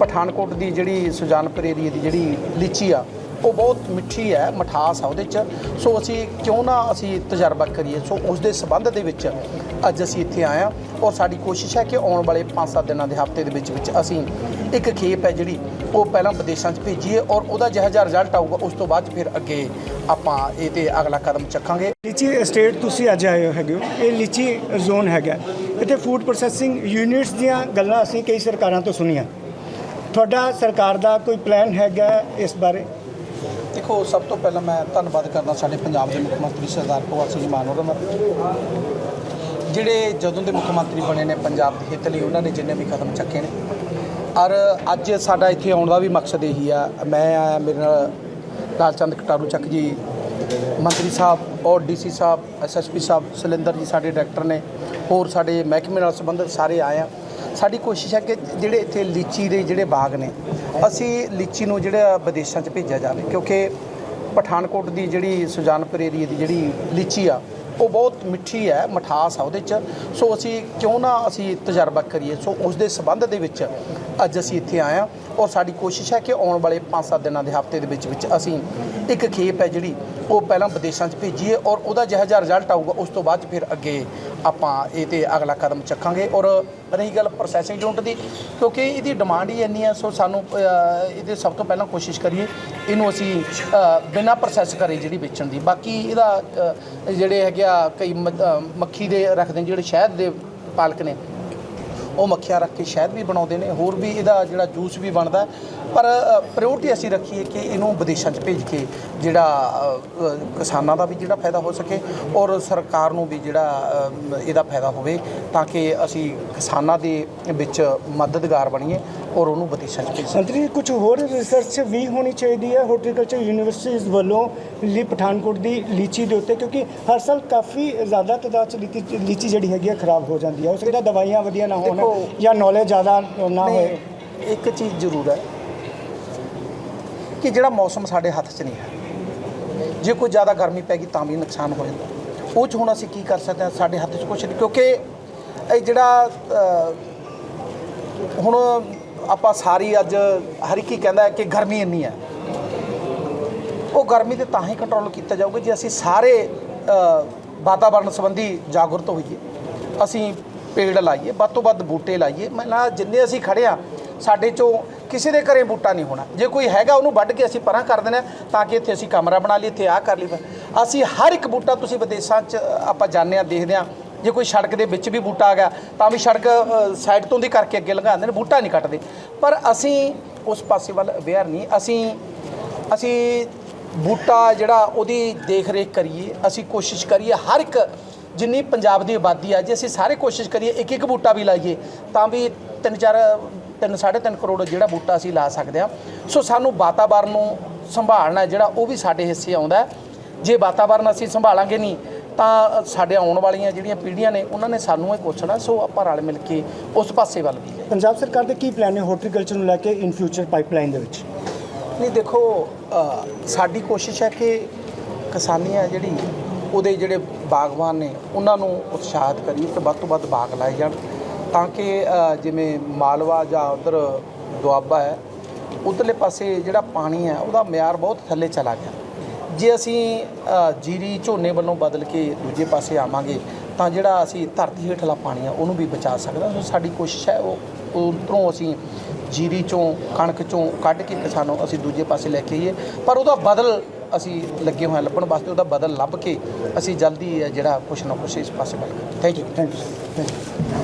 ਪਠਾਨਕੋਟ ਦੀ ਜਿਹੜੀ ਸੁਜਾਨਪੁਰ ਏਰੀਏ ਦੀ ਜਿਹੜੀ ਲੀਚੀ ਆ, ਉਹ ਬਹੁਤ ਮਿੱਠੀ ਹੈ, ਮਠਾਸ ਆ ਉਹਦੇ ਚ। ਸੋ ਅਸੀਂ ਕਿਉਂ ਨਾ ਅਸੀਂ ਤਜਰਬਾ ਕਰੀਏ? ਸੋ ਉਸ ਦੇ ਸਬੰਧ ਦੇ ਵਿੱਚ ਅੱਜ ਅਸੀਂ ਇੱਥੇ ਆਏ ਹਾਂ ਔਰ ਸਾਡੀ ਕੋਸ਼ਿਸ਼ ਹੈ ਕਿ ਆਉਣ ਵਾਲੇ 5-7 ਦਿਨਾਂ ਦੇ ਹਫ਼ਤੇ ਦੇ ਵਿੱਚ ਵਿੱਚ ਅਸੀਂ ਇੱਕ ਖੇਪ ਹੈ ਜਿਹੜੀ ਉਹ ਪਹਿਲਾਂ ਵਿਦੇਸ਼ਾਂ 'ਚ ਭੇਜੀਏ ਔਰ ਉਹਦਾ ਜਿਹੋ ਜਿਹਾ ਰਿਜ਼ਲਟ ਆਊਗਾ, ਉਸ ਤੋਂ ਬਾਅਦ ਫਿਰ ਅੱਗੇ ਆਪਾਂ ਇਹ ਤੇ ਅਗਲਾ ਕਦਮ ਚੱਕਾਂਗੇ। ਲੀਚੀ estate ਤੁਸੀਂ ਅੱਜ ਆਏ ਹੈਗੇ ਹੋ। ਇਹ ਲੀਚੀ ਜ਼ੋਨ ਹੈਗਾ। ਇੱਥੇ ਫੂਡ ਪ੍ਰੋਸੈਸਿੰਗ ਯੂਨਿਟਸ ਦੀਆਂ ਗੱਲਾਂ ਅਸੀਂ ਕਈ ਸਰਕਾਰਾਂ ਤੋਂ ਸੁਣੀਆਂ। ਤੁਹਾਡਾ ਸਰਕਾਰ ਦਾ ਕੋਈ ਪਲਾਨ ਹੈਗਾ ਇਸ ਬਾਰੇ? ਦੇਖੋ, ਸਭ ਤੋਂ ਪਹਿਲਾਂ ਮੈਂ ਧੰਨਵਾਦ ਕਰਦਾ ਸਾਡੇ ਪੰਜਾਬ ਦੇ ਮੁੱਖ ਮੰਤਰੀ ਸਰਦਾਰ ਭਗਵੰਤ ਸਿੰਘ ਮਾਨ ਉਹਨਾਂ ਦਾ। ਜਿਹੜੇ ਜਦੋਂ ਦੇ ਮੁੱਖ ਮੰਤਰੀ ਬਣੇ ਨੇ ਪੰਜਾਬ ਦੇ ਹਿੱਤ ਲਈ, ਉਹਨਾਂ ਨੇ ਜਿੰਨੇ ਵੀ ਕਦਮ ਚੱਕੇ ਨੇ। ਔਰ ਅੱਜ ਸਾਡਾ ਇੱਥੇ ਆਉਣ ਦਾ ਵੀ ਮਕਸਦ ਇਹੀ ਆ। ਮੈਂ ਆਇਆ ਮੇਰੇ ਨਾਲ ਲਾਲਚੰਦ ਕਟਾਰੂ ਚੱਕ ਜੀ, ਮੰਤਰੀ ਸਾਹਿਬ ਔਰ ਡੀਸੀ ਸਾਹਿਬ ਐਸਐਸਪੀ ਸਾਹਿਬ, ਸਲਿੰਦਰ ਜੀ ਸਾਡੇ ਡਾਇਰੈਕਟਰ ਨੇ, ਹੋਰ ਸਾਡੇ ਮਹਿਕਮੇ ਨਾਲ ਸੰਬੰਧਿਤ ਸਾਰੇ ਆਏ ਆ। ਸਾਡੀ ਕੋਸ਼ਿਸ਼ ਹੈ ਕਿ ਜਿਹੜੇ ਇੱਥੇ ਲੀਚੀ ਦੇ ਜਿਹੜੇ ਬਾਗ ਨੇ, ਅਸੀਂ ਲੀਚੀ ਨੂੰ ਜਿਹੜਾ ਵਿਦੇਸ਼ਾਂ 'ਚ ਭੇਜਿਆ ਜਾਵੇ, ਕਿਉਂਕਿ ਪਠਾਨਕੋਟ ਦੀ ਜਿਹੜੀ ਸੁਜਾਨਪੁਰ ਏਰੀਏ ਦੀ ਜਿਹੜੀ ਲੀਚੀ ਆ, ਉਹ ਬਹੁਤ ਮਿੱਠੀ ਹੈ, ਮਠਾਸ ਆ ਉਹਦੇ ਚ। ਸੋ ਅਸੀਂ ਕਿਉਂ ਨਾ ਅਸੀਂ ਤਜਰਬਾ ਕਰੀਏ, ਸੋ ਉਸ ਦੇ ਸਬੰਧ ਦੇ ਵਿੱਚ ਅੱਜ ਅਸੀਂ ਇੱਥੇ ਆਏ ਹਾਂ ਔਰ ਸਾਡੀ ਕੋਸ਼ਿਸ਼ ਹੈ ਕਿ ਆਉਣ ਵਾਲੇ 5-7 ਦਿਨਾਂ ਦੇ ਹਫ਼ਤੇ ਦੇ ਵਿੱਚ ਵਿੱਚ ਅਸੀਂ ਇੱਕ ਖੇਪ ਹੈ ਜਿਹੜੀ ਉਹ ਪਹਿਲਾਂ ਵਿਦੇਸ਼ਾਂ 'ਚ ਭੇਜੀਏ ਔਰ ਉਹਦਾ ਜਿਹੋ ਜਿਹਾ ਰਿਜ਼ਲਟ ਆਊਗਾ, ਉਸ ਤੋਂ ਬਾਅਦ 'ਚ ਫਿਰ ਅੱਗੇ ਆਪਾਂ ਇਹ ਤੇ ਅਗਲਾ ਕਦਮ ਚੱਕਾਂਗੇ ਔਰ ਰਹੀ ਗੱਲ ਪ੍ਰੋਸੈਸਿੰਗ ਯੂਨਿਟ ਦੀ ਕਿਉਂਕਿ ਇਹਦੀ ਡਿਮਾਂਡ ਹੀ ਇੰਨੀ ਹੈ ਸੋ ਸਾਨੂੰ ਇਹਦੇ ਸਭ ਤੋਂ ਪਹਿਲਾਂ ਕੋਸ਼ਿਸ਼ ਕਰੀਏ ਇਹਨੂੰ ਅਸੀਂ ਅ, ਬਿਨਾਂ ਪ੍ਰੋਸੈਸ ਕਰੇ ਜਿਹੜੀ ਵੇਚਣ ਦੀ। ਬਾਕੀ ਇਹਦਾ ਜਿਹੜੇ ਹੈਗੇ ਆ ਕਈ ਮ- ਮੱਖੀ ਦੇ ਰੱਖਦੇ ਜਿਹੜੇ ਸ਼ਹਿਦ ਦੇ ਪਾਲਕ ਨੇ ਉਹ ਮੱਖੀਆਂ ਰੱਖ ਕੇ ਸ਼ਹਿਦ ਵੀ ਬਣਾਉਂਦੇ ਨੇ, ਹੋਰ ਵੀ ਇਹਦਾ ਜਿਹੜਾ ਜੂਸ ਵੀ ਬਣਦਾ ਪਰ ਪ੍ਰਾਇੋਰਟੀ ਅਸੀਂ ਰੱਖੀਏ ਕਿ ਇਹਨੂੰ ਵਿਦੇਸ਼ਾਂ 'ਚ ਭੇਜ ਕੇ ਜਿਹੜਾ ਕਿਸਾਨਾਂ ਦਾ ਵੀ ਜਿਹੜਾ ਫਾਇਦਾ ਹੋ ਸਕੇ ਔਰ ਸਰਕਾਰ ਨੂੰ ਵੀ ਜਿਹੜਾ ਇਹਦਾ ਫਾਇਦਾ ਹੋਵੇ ਤਾਂ ਕਿ ਅਸੀਂ ਕਿਸਾਨਾਂ ਦੇ ਵਿੱਚ ਮਦਦਗਾਰ ਬਣੀਏ। ਔਰ ਉਹਨੂੰ ਵਿਦੇਸ਼ਾਂ 'ਚ ਭੇਜ ਸਕੀਏ ਮੰਤਰੀ ਕੁਝ ਹੋਰ ਰਿਸਰਚ ਵੀ ਹੋਣੀ ਚਾਹੀਦੀ ਹੈ। ਹਾਰਟੀਕਲਚਰ ਯੂਨੀਵਰਸਿਟੀਜ਼ ਵੱਲੋਂ ਲਈ ਪਠਾਨਕੋਟ ਦੀ ਲੀਚੀ ਦੇ ਉੱਤੇ ਕਿਉਂਕਿ ਹਰ ਸਾਲ ਕਾਫੀ ਜ਼ਿਆਦਾ ਤਾਦਾਦ ਚ ਲੀਚੀ ਜਿਹੜੀ ਹੈਗੀ ਹੈ ਖਰਾਬ ਹੋ ਜਾਂਦੀ ਹੈ ਹੋ ਸਕਦਾ ਦਵਾਈਆਂ ਵਧੀਆ ਨਾ ਹੋਣ ਜਾਂ ਨੌਲੇਜ ਜ਼ਿਆਦਾ ਨਾ ਹੋਏ। ਨਹੀਂ, ਇੱਕ ਚੀਜ਼ ਜ਼ਰੂਰ ਹੈ ਕਿ ਜਿਹੜਾ ਮੌਸਮ ਸਾਡੇ ਹੱਥ 'ਚ ਨਹੀਂ ਹੈ। ਜੇ ਕੋਈ ਜ਼ਿਆਦਾ ਗਰਮੀ ਪੈ ਗਈ ਤਾਂ ਵੀ ਨੁਕਸਾਨ ਹੋ ਜਾਂਦਾ। ਉਹ 'ਚ ਹੁਣ ਅਸੀਂ ਕੀ ਕਰ ਸਕਦੇ ਹਾਂ? ਸਾਡੇ ਹੱਥ 'ਚ ਕੁਝ ਨਹੀਂ। ਕਿਉਂਕਿ ਇਹ ਜਿਹੜਾ ਹੁਣ ਆਪਾਂ ਸਾਰੀ ਅੱਜ ਹਰ ਇੱਕ ਹੀ ਕਹਿੰਦਾ ਕਿ ਗਰਮੀ ਇੰਨੀ ਹੈ। ਉਹ ਗਰਮੀ ਤੇ ਤਾਂ ਹੀ ਕੰਟਰੋਲ ਕੀਤਾ ਜਾਊਗਾ ਜੇ ਅਸੀਂ ਸਾਰੇ ਅ, ਵਾਤਾਵਰਣ ਸੰਬੰਧੀ ਜਾਗਰੂਕ ਹੋਈਏ। ਅਸੀਂ ਪੇੜ ਲਾਈਏ ਵੱਧ ਤੋਂ ਵੱਧ ਬੂਟੇ ਲਾਈਏ। ਮੈਂ ਜਿੰਨੇ ਅਸੀਂ ਖੜੇ ਆ ਸਾਡੇ ਚੋਂ ਕਿਸੇ ਦੇ ਘਰੇ ਬੂਟਾ ਨਹੀਂ ਹੋਣਾ। ਜੇ ਕੋਈ ਹੈਗਾ ਉਹਨੂੰ ਵੱਢ ਕੇ ਅਸੀਂ ਪਰਾਂ ਕਰ ਦੇਣਾ ਤਾਂ ਕਿ ਇੱਥੇ ਅਸੀਂ ਕਮਰਾ ਬਣਾ ਲਈ ਇੱਥੇ ਆਹ ਕਰ ਲਈ ਅਸੀਂ ਹਰ ਇੱਕ ਬੂਟਾ ਤੁਸੀਂ ਵਿਦੇਸ਼ਾਂ 'ਚ ਆਪਾਂ ਜਾਂਦੇ ਆ ਦੇਖਦੇ ਆ ਜੇ ਕੋਈ ਸੜਕ ਦੇ ਵਿੱਚ ਵੀ ਬੂਟਾ ਆ ਗਿਆ, ਤਾਂ ਵੀ ਸੜਕ ਸਾਈਡ ਤੋਂ ਦੀ ਕਰਕੇ ਅੱਗੇ ਲੰਘਾਉਂਦੇ ਨੇ, ਬੂਟਾ ਨਹੀਂ ਕੱਟਦੇ। ਪਰ ਅਸੀਂ ਉਸ ਪਾਸੇ ਵੱਲ ਅਵੇਅਰ ਨਹੀਂ, ਅਸੀਂ ਅਸੀਂ ਬੂਟਾ ਜਿਹੜਾ ਉਹਦੀ ਦੇਖ ਰੇਖ ਕਰੀਏ, ਅਸੀਂ ਕੋਸ਼ਿਸ਼ ਕਰੀਏ ਹਰ ਇੱਕ ਜਿੰਨੀ ਪੰਜਾਬ ਦੀ ਆਬਾਦੀ ਆ ਜੇ ਅਸੀਂ ਸਾਰੇ ਕੋਸ਼ਿਸ਼ ਕਰੀਏ ਇੱਕ ਇੱਕ ਬੂਟਾ ਵੀ ਲਾਈਏ, ਤਾਂ ਵੀ ਤਿੰਨ ਚਾਰ, ਤਿੰਨ ਸਾਢੇ ਤਿੰਨ ਕਰੋੜ ਜਿਹੜਾ ਬੂਟਾ ਅਸੀਂ ਲਾ ਸਕਦੇ ਆ। ਸੋ ਸਾਨੂੰ ਵਾਤਾਵਰਨ ਨੂੰ ਸੰਭਾਲਣਾ ਜਿਹੜਾ ਉਹ ਵੀ ਸਾਡੇ ਹਿੱਸੇ ਆਉਂਦਾ ਜੇ ਵਾਤਾਵਰਨ ਅਸੀਂ ਸੰਭਾਲਾਂਗੇ ਨਹੀਂ ਤਾਂ ਸਾਡੇ ਆਉਣ ਵਾਲੀਆਂ ਜਿਹੜੀਆਂ ਪੀੜ੍ਹੀਆਂ ਨੇ ਉਹਨਾਂ ਨੇ ਸਾਨੂੰ ਇਹ ਪੁੱਛਣਾ ਸੋ ਆਪਾਂ ਰਲ ਮਿਲ ਕੇ ਉਸ ਪਾਸੇ ਵੱਲ ਵੀ ਪੰਜਾਬ ਸਰਕਾਰ ਦੇ ਕੀ ਪਲਾਨ ਹੈ ਹਾਰਟੀਕਲਚਰ ਨੂੰ ਲੈ ਕੇ ਇਨ ਫਿਊਚਰ ਪਾਈਪਲਾਈਨ ਦੇ ਵਿੱਚ? ਨਹੀਂ ਦੇਖੋ ਸਾਡੀ ਕੋਸ਼ਿਸ਼ ਹੈ ਕਿ ਕਿਸਾਨੀ ਹੈ ਜਿਹੜੀ ਉਹਦੇ ਜਿਹੜੇ ਬਾਗਬਾਨ ਨੇ ਉਹਨਾਂ ਨੂੰ ਉਤਸ਼ਾਹਿਤ ਕਰੀਏ ਕਿ ਵੱਧ ਤੋਂ ਵੱਧ ਬਾਗ ਲਾਏ ਜਾਣ ਤਾਂ ਕਿ ਜਿਵੇਂ ਮਾਲਵਾ ਜਾਂ ਉਧਰ ਦੁਆਬਾ ਹੈ ਉਧਰਲੇ ਪਾਸੇ ਜਿਹੜਾ ਪਾਣੀ ਹੈ ਉਹਦਾ ਮਿਆਰ ਬਹੁਤ ਥੱਲੇ ਚਲਾ ਗਿਆ। ਜੇ ਅਸੀਂ ਜੀਰੀ ਝੋਨੇ ਵੱਲੋਂ ਬਦਲ ਕੇ ਦੂਜੇ ਪਾਸੇ ਆਵਾਂਗੇ, ਤਾਂ ਜਿਹੜਾ ਅਸੀਂ ਧਰਤੀ ਹੇਠਲਾ ਪਾਣੀ ਆ, ਉਹਨੂੰ ਵੀ ਬਚਾ ਸਕਦਾ। ਸੋ ਸਾਡੀ ਕੋਸ਼ਿਸ਼ ਹੈ, ਉਹ ਉੱਧਰੋਂ ਅਸੀਂ ਜੀਰੀ ਚੋਂ, ਕਣਕ ਚੋਂ ਕੱਢ ਕੇ ਕਿਸਾਨਾਂ ਅਸੀਂ ਦੂਜੇ ਪਾਸੇ ਲੈ ਕੇ ਆਈਏ। ਪਰ ਉਹਦਾ ਬਦਲ ਅਸੀਂ ਲੱਗੇ ਹੋਏ ਹਾਂ ਲੱਭਣ ਵਾਸਤੇ, ਉਹਦਾ ਬਦਲ ਲੱਭ ਕੇ ਅਸੀਂ ਜਲਦੀ ਹੈ ਜਿਹੜਾ ਕੁਛ ਨਾ ਕੁਛ ਇਸ ਪਾਸੇ ਵੱਲ thank you thank you thank you